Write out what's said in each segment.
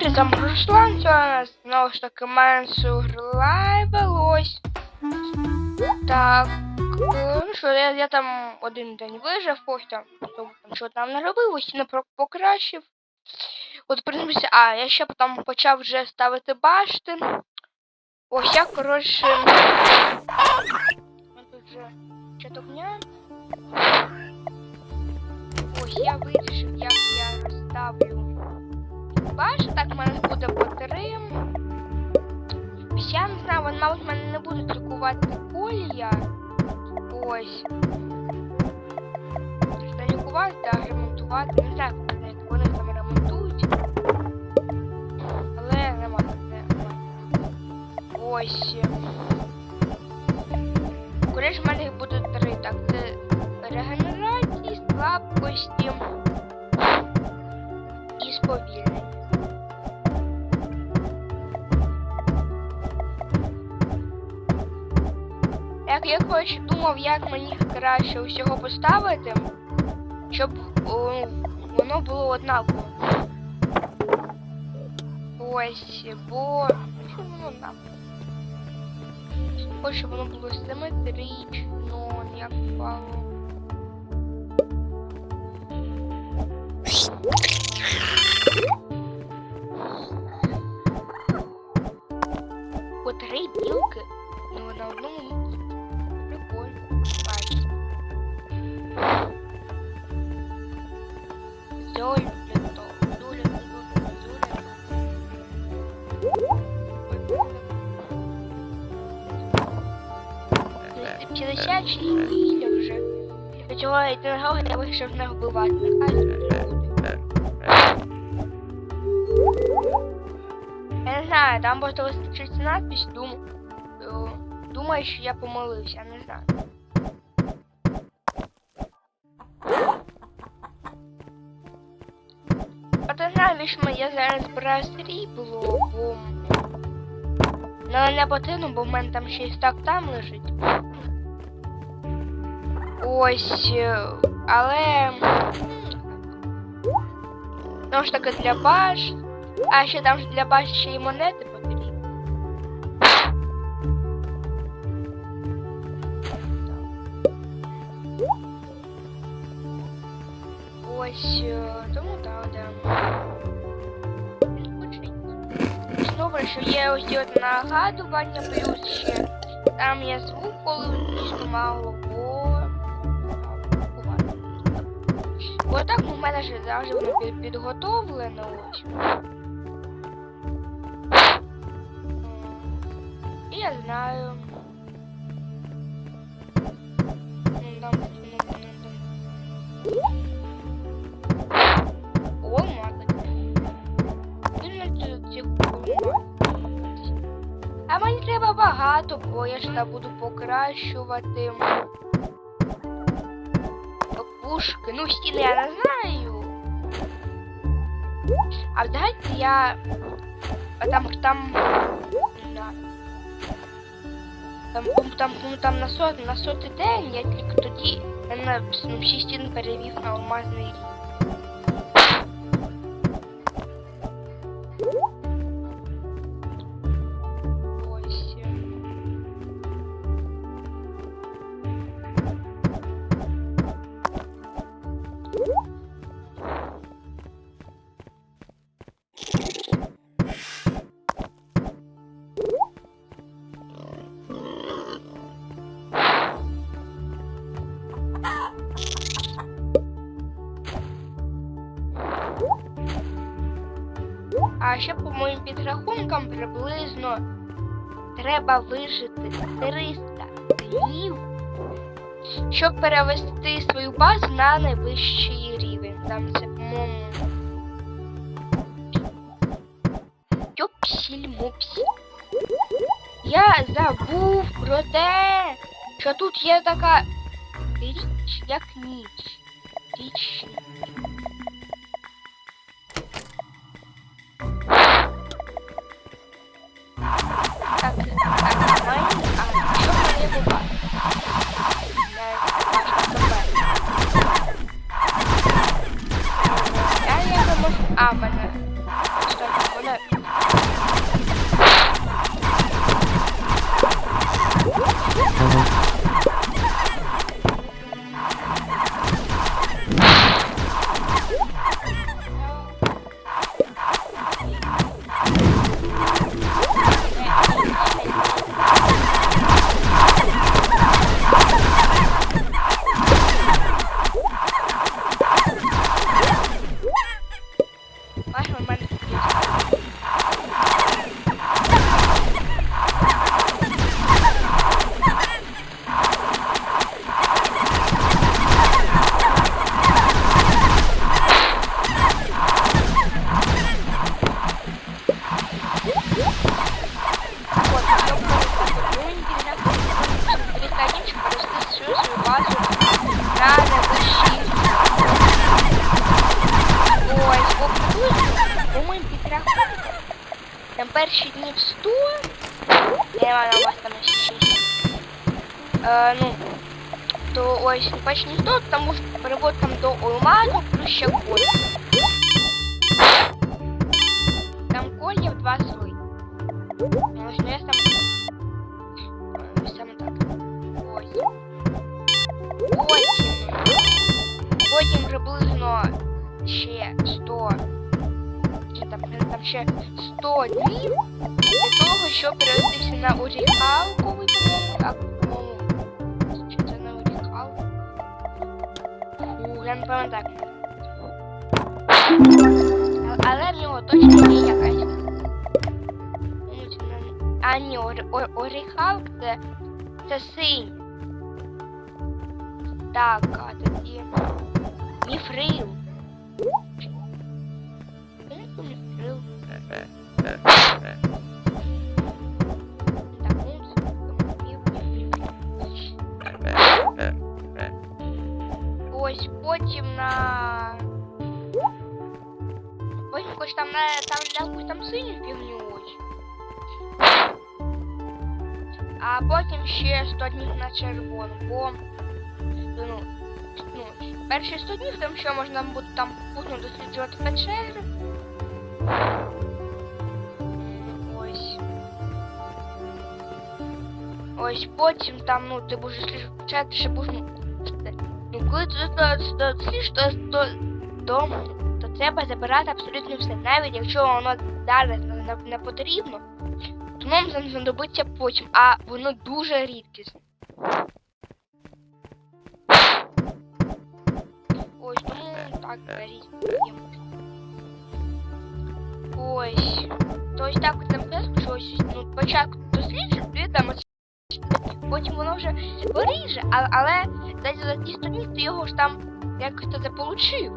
Добре, там Руслан цього знову ж таки менсурлайвилось. Так. е, Ну що, я, я там один день вижив, ось там, тому там що там не ось не покращив. От, принципі, а, я ще там почав вже ставити башти. Ось я, коротше. Тут вже початок дня. Ось я вирішив, як я розставлю башти. Так, в мене буде по три. Я не знаю, вони, мабуть, мене не будуть лікувати колія. Ось. Можна лікувати та ремонтувати. Не знаю, як вони там ремонтують. Але нема. Ось. Коротше, в мене їх буде три. Так, це регенерації, слабкості думав, як мені краще усього поставити, щоб о, воно було однаково. Ось, бо що воно однаково. Хочу, щоб воно було симетрично, як впало. По три білки ну, на одному Цього єдиного я вирішив не вбивати. Я не знаю, там просто вистачить надпись, дум... е, думаю, що я помилився, не знаю. Не знаю, лиш я зараз збираю срібло, бо... Ну, не потрібно, бо в мене там ще й стак там лежить. Ось, е, але... Ну ж таки для баш. А ще там ж для баш ще й монети потрібні. Ось, е, тому так, да. Добре, що є ось нагадування, плюс ще там є звук, коли мало, Бо так у мене ж воно під- підготовлено ось. І я знаю. О, цих А мені треба багато, бо я ж буду покращувати пушки. Ну, стіни я знаю. А давайте я. А там там. Там, там, там, ну, там на сот, на сотий день я тільки тоді на всі стіни перевів на алмазний рівень. Підрахункам приблизно треба вижити 300 днів, щоб перевести свою базу на найвищий рівень. Там це, по-моєму. Я забув про те, що тут є така річ, як ніч. Потім приблизно ще 100 чи там, там ще 100 днів для того, щоб перевестися на оріхалковий, по-моєму, так, по-моєму, чи це не оріхал? Фу, я не пам'ятаю. Але в нього точно є якась. Ну, А, ні, ор, ор, оріхалк це, це синь. Так, а тоді... Міфрил. Це міфрил. Так, ну, це Ось потім на. Потім хоч там на там на якусь там синю фігню ось. А потім ще 100 днів на червону, бо ну, ну, перші 100 днів там ще можна буде там путно досліджувати печери. Ось. Ось потім там, ну, ти будеш печери, ще будеш, ну, коли ти до- до- досліджуєш, то, то, то, то треба забирати абсолютно все. Навіть якщо воно не, не потрібно, то нам знадобиться потім, а воно дуже рідкісне. Так беріть. Ось. То ось так от там писано, що ось ну, спочатку досліджуєш, ти там потім воно вже виріже, а, але десь за ті 100 днів ти його ж там якось то заполучив.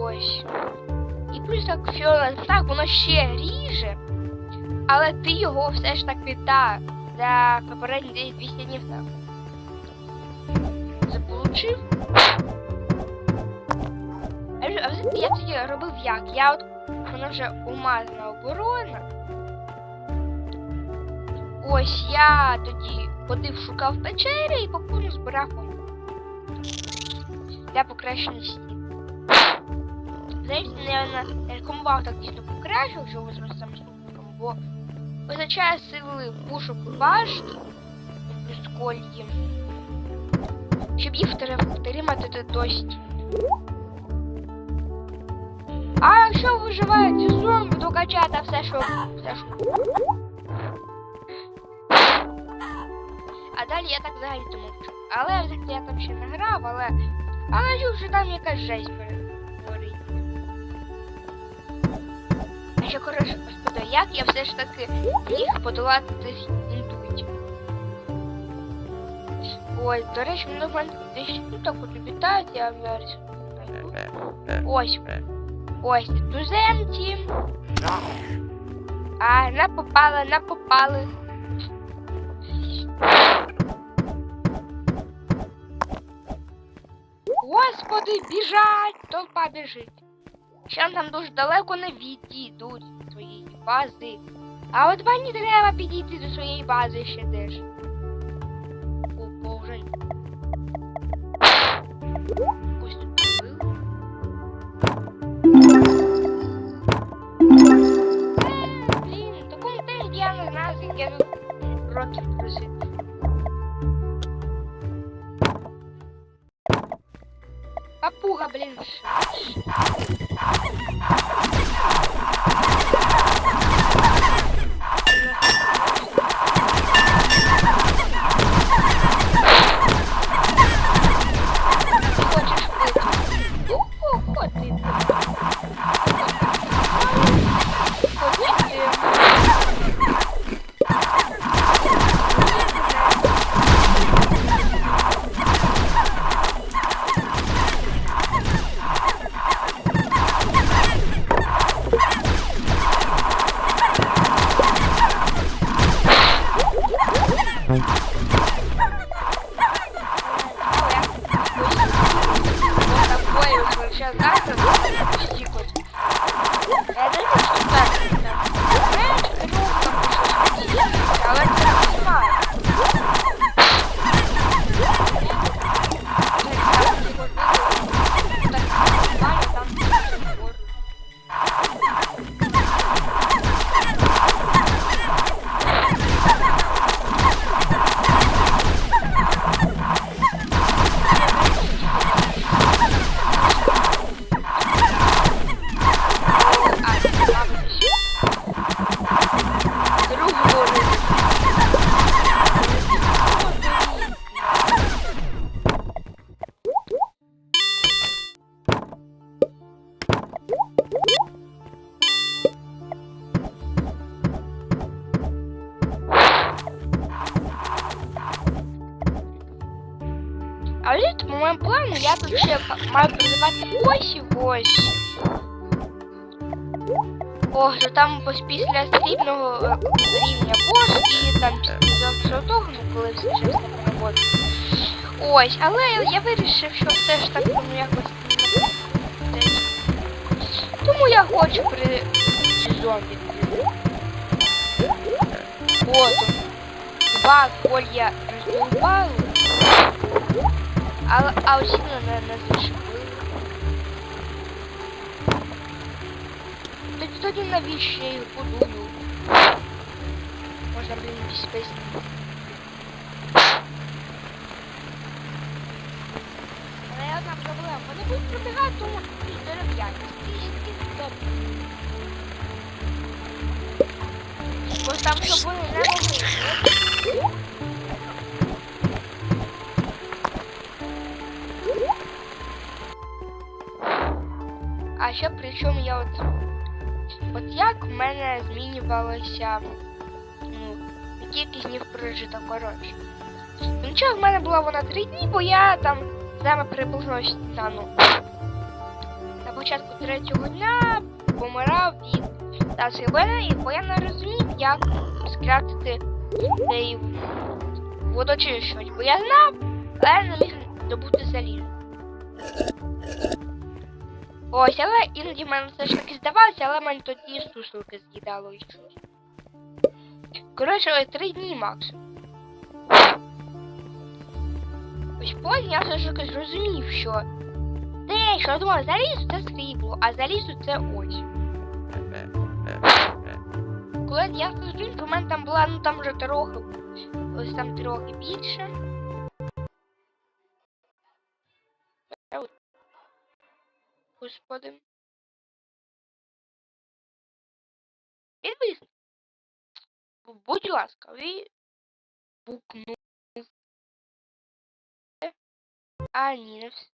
Ось. І плюс так фіола, так, воно ще ріже, але ти його все ж так, за попередні десь 200 днів так. Заполучив. А взагалі я тоді робив як? Я от вона вже умазана оборона. Ось я тоді ходив, шукав печери і покурно збирав. Для покращення стін. Знаєте, я рекомендував так дійсно покращив, що ви зробили сам ступником, бо визначає сили пушок і башт, плюс кольї, щоб їх втри- втримати до стін. А якщо виживаєте зомбі, то качайте все, що все, що. А далі я так взагалі то мовчу. Але я там ще не грав, але. Але чув, що там якась жесть перетворить. А ще коротше, господи, як я все ж таки міг подолати Ой, до речі, мене мене десь тут от обітають, я зараз. знайду. Ось. Ось туземці. А, напопали, напопали. Господи, біжать! Толпа біжить. Ще там дуже далеко не відійдуть від своєї бази. А от мені треба підійти до своєї бази ще теж. Ось ще маю призивати ось і ось. О, що там ось після срібного е, рівня бос і там після того, ну коли все все роботи. Ось, але я вирішив, що все ж так ну якось Тому я хочу при зомбі. О, тут два колья роздовбали. А, а усі не, не зачепили. Тоді, тоді навіщо я їх будую? Можна, блін, якісь песні. Але є одна проблема. Вони будуть пробігати тому і дерев'яні. Такі Бо там, щоб вони причому я от. От як в мене змінювалося. Ну, кількість днів прожито, коротше. Ну нічого, в мене була вона три дні, бо я там саме приблизно на, ну, на початку третього дня помирав від і бо я не розумів, як скрафтити цей водочищувач. Бо я знав, але не міг добути залізо. Ось, але іноді в мене все ж таки здавалося, але мене тоді суслики з'їдало і щось. Коротше, три дні максимум. Ось потім я все ж таки зрозумів, що те, що я думав, залізо це срібло, а залізо це ось. Коли я зрозумів, то в мене там була, ну там вже трохи, ось там трохи більше. Господи. Підписник. Будь ласка, ви букнув. А, не все.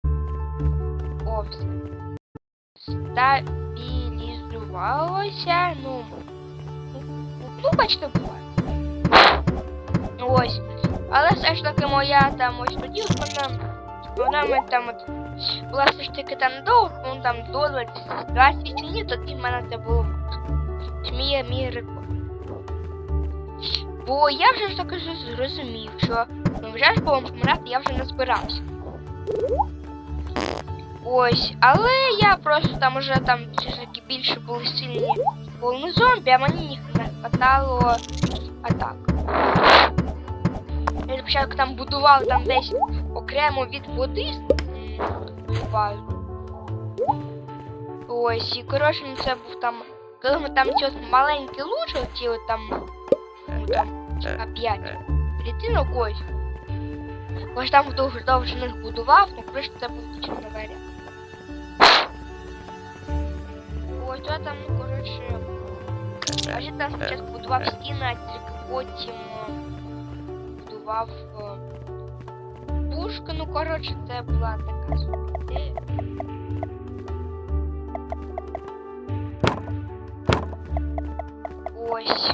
О, все. Стабілізувалося, ну, ну, бачите, буває. Ось. Але все ж таки моя там ось тоді, вона, вона там от була все ж таки там довго, ну там до 20 28 днів, тоді в мене це було мій, мій рекорд. Бо я вже ж таки зрозумів, що ну, вже ж було помирати я вже не збирався. Ось, але я просто там уже там все ж таки більше були сильні повні зомбі, а мені їх не хватало атак. Я спочатку там будував там десь окремо від води базу. Ось, і коротше, ну, це був там. Коли ми там ці от маленькі лучі, от там, ну там, на 5 клітинок ось. Ось там вдовж довжених будував, ну коротше це був на варіант. Ось то там, ну коротше. А ще там спочатку будував стіни, а тільки потім будував е, ну коротше, це була така собі ідея. Ось.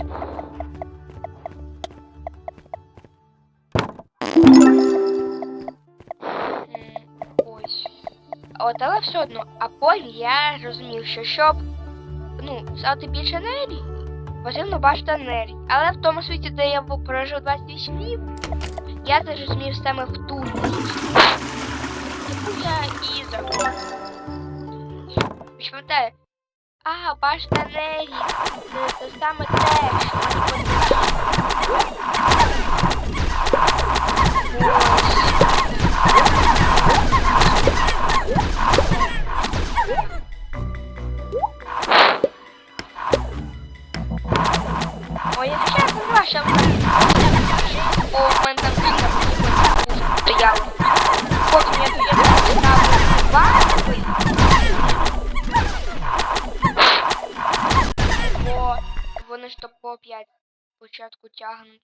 Ось. От, але все одно, а потім я розумів, що щоб ну, стати більше енергії, потрібно бачити енергії. Але в тому світі, де я був прожив 28 днів, я даже розумів саме в ту. Яку я і зробив. Ж? А, башта енергії. Це, саме те, що мені. Тягнуть.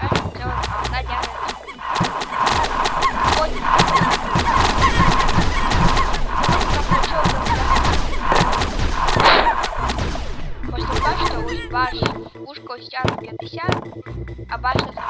А, це одна тягне. Потім. Потім почав Ось тут бачите, ось ваш ушко ось тягне 50, а бачите,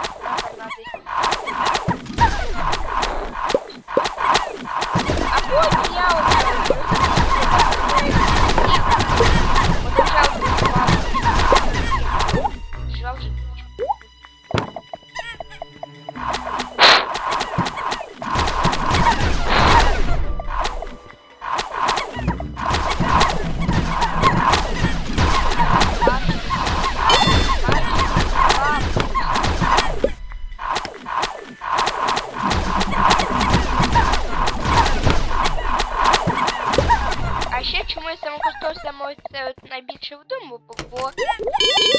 бо чим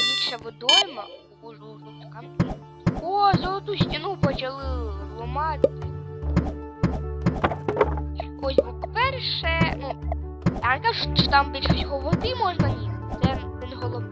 більше водойма, о, золоту така. О, золоту стіну почали ламати. Ось, бо по-перше, ну, я не кажу, що там більше всього води можна, ні. Це не головне.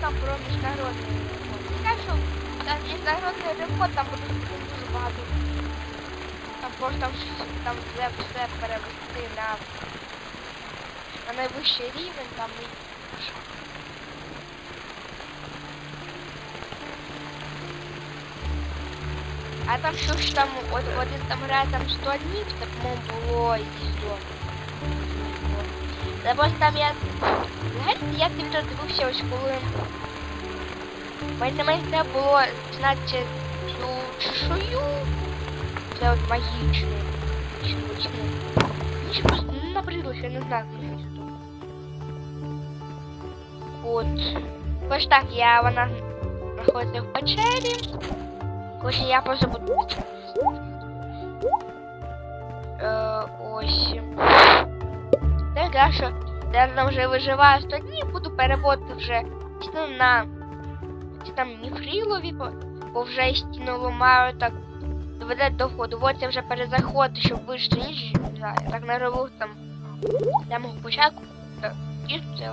там про міжнародний аеропорт. там знаю, що там міжнародний аеропорт, там будуть дуже. Там просто там все, все перевести на, на найвищий рівень, там и. А там что ж там, вот там разом 100 днів, так, по-моєму, було і 100 да просто там я... Знаєте, я цим тут дивився ось коли... поэтому мене треба було знати цю чешую. Це от магічну. Чому? Мені просто ну, я не знаю, вот вот так, я вона знаходиться в печері. Короче, я просто буду... Э, е, ось. Що я вже виживаю 100 днів, буду переводити вже стіну на ці там міфрілові, бо, бо вже стіну ламаю, так доведе до ходу. От я вже перезаход, щоб вийшли ніж. Я так не робив там з самого початку. Так, це.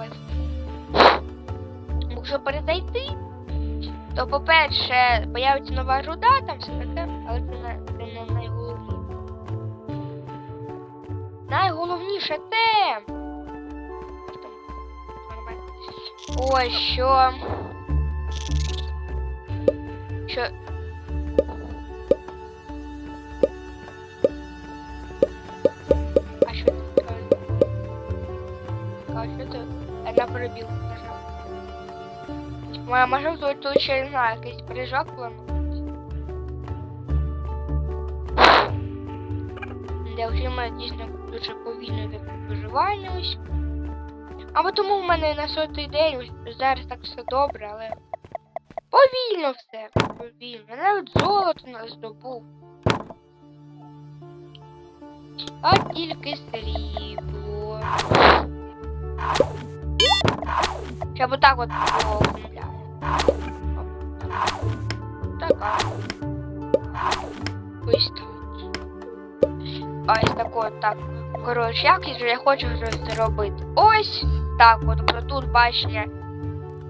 Якщо перезайти, то, по-перше, появиться нова руда, там все таке, але це не, Найголовніше те. Ось що. Що. А що це? А що це? Я на перебіг нажав. Моя може тут, тут ще не знаю, якийсь планується. Де вже мене дійсно дуже повільно йде виживання ось. Або тому в мене на сотий день ось зараз так все добре, але повільно все, повільно. Навіть золото не здобув. А тільки срібло. Щоб отак от оформляю. Така. Ось так. Ось так от так. Коротше, як же я хочу зробити. Ось так от. Про тут бачення.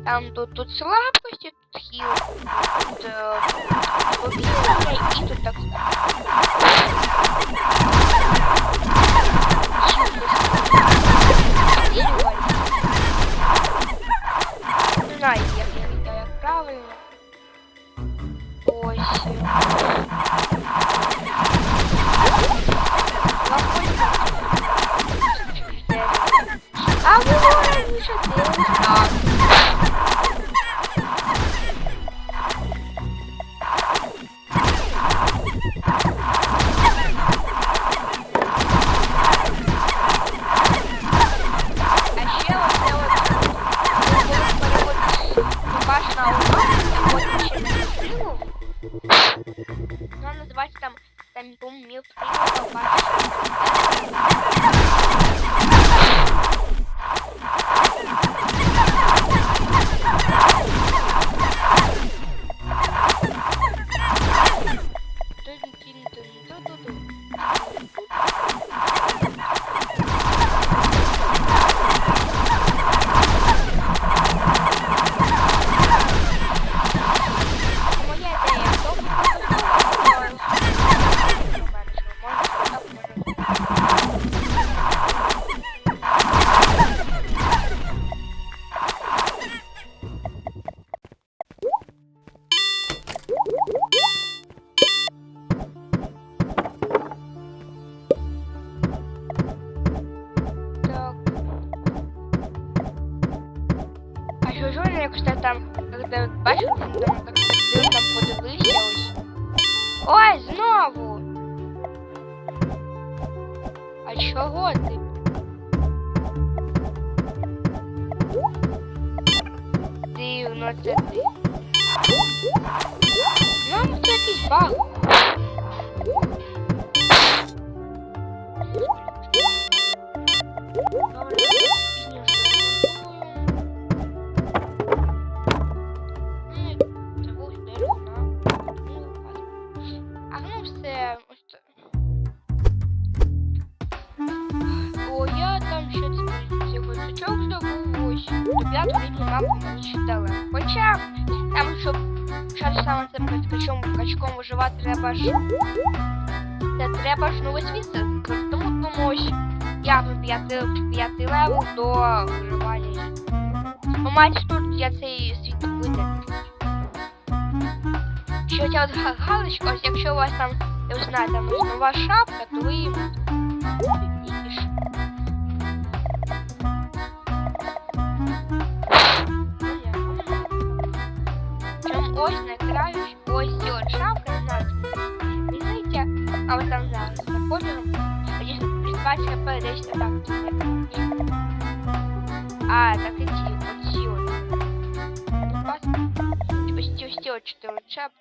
Там тут, тут слабкості, тут хіл, тут е, повітря і тут так. Не знаю, як, як, як правильно. Ось. Ah, não, não, não, ще дали. Хоча там, щоб саме цим качком, качком виживати, треба ж. Це треба ж нове світ. Тому тому ось я в п'ятий левел до виживання. Ну, майже тут я цей світ видаю. Що ця от галочка, ось якщо у вас там, я знаю, там ось нова шапка, то ви а вот там за десь придбати хп десь так. А, так і ці, от ці от. Ось ці, ось ці от чотири шапки.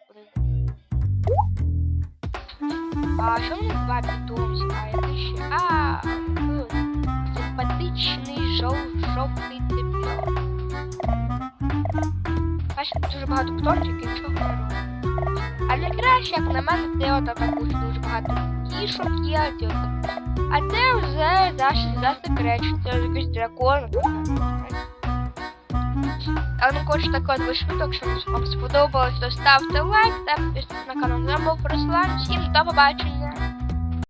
А що мені два питомці? А який ще? А, симпатичний жов, жовтий тепло. Бачите, дуже багато птончиків, нічого не А найкраще, як на мене, це от також дуже багато кішок є. А це вже наші за це вже якийсь дракон. А ну коротше так от вишвидок, якщо вам сподобалось, то ставте лайк та підписуйтесь на канал. З вами був Руслан. Всім до побачення.